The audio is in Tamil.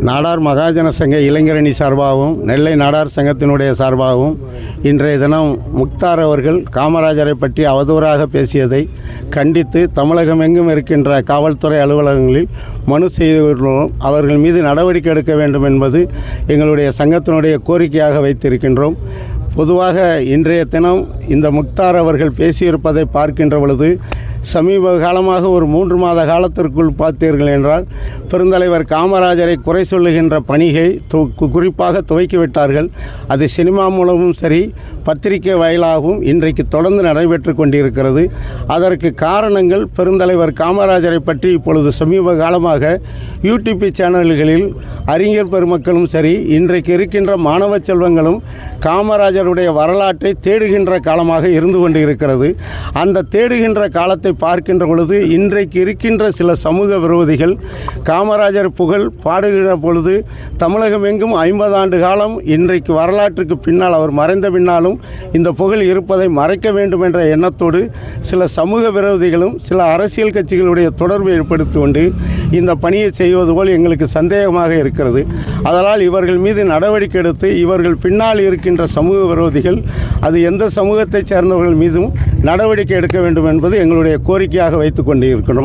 நாடார் மகாஜன சங்க இளைஞரணி சார்பாகவும் நெல்லை நாடார் சங்கத்தினுடைய சார்பாகவும் இன்றைய தினம் முக்தார் அவர்கள் காமராஜரை பற்றி அவதூறாக பேசியதை கண்டித்து தமிழகம் எங்கும் இருக்கின்ற காவல்துறை அலுவலகங்களில் மனு செய்துள்ளோம். அவர்கள் மீது நடவடிக்கை எடுக்க வேண்டும் என்பது எங்களுடைய சங்கத்தினுடைய கோரிக்கையாக வைத்திருக்கின்றோம். பொதுவாக இன்றைய தினம் இந்த முக்தார் அவர்கள் பேசியிருப்பதை பார்க்கின்ற பொழுது சமீப காலமாக ஒரு மூன்று மாத காலத்திற்குள் பார்த்தீர்கள் என்றால் பெருந்தலைவர் காமராஜரை குறை சொல்லுகின்ற பணிகை து கு- குறிப்பாக துவக்கிவிட்டார்கள் அது சினிமா மூலமும் சரி பத்திரிகை வாயிலாகவும் இன்றைக்கு தொடர்ந்து நடைபெற்று கொண்டிருக்கிறது. அதற்கு காரணங்கள் பெருந்தலைவர் காமராஜரை பற்றி இப்பொழுது சமீப காலமாக யூடிபி சேனல்களில் அறிஞர் பெருமக்களும் சரி இன்றைக்கு இருக்கின்ற மாணவ செல்வங்களும் காமராஜருடைய வரலாற்றை தேடுகின்ற காலமாக இருந்து கொண்டு இருக்கிறது அந்த தேடுகின்ற காலத்தை பார்க்கின்ற பொழுது இன்றைக்கு இருக்கின்ற சில சமூக விரோதிகள் காமராஜர் புகழ் பாடுகிற பொழுது தமிழகம் எங்கும் ஐம்பது ஆண்டு காலம் இன்றைக்கு வரலாற்றுக்கு பின்னால் அவர் மறைந்த பின்னாலும் இந்த புகழ் இருப்பதை மறைக்க வேண்டும் என்ற எண்ணத்தோடு சில சமூக விரோதிகளும் சில அரசியல் கட்சிகளுடைய தொடர்பு ஏற்படுத்தி கொண்டு இந்த பணியை செய்வது போல் எங்களுக்கு சந்தேகமாக இருக்கிறது. அதனால் இவர்கள் மீது நடவடிக்கை எடுத்து இவர்கள் பின்னால் இருக்கின்ற சமூக விரோதிகள் அது எந்த சமூகத்தைச் சேர்ந்தவர்கள் மீதும் நடவடிக்கை எடுக்க வேண்டும் என்பது எங்களுடைய கோரிக்கையாக வைத்துக் கொண்டு இருக்கிறோம்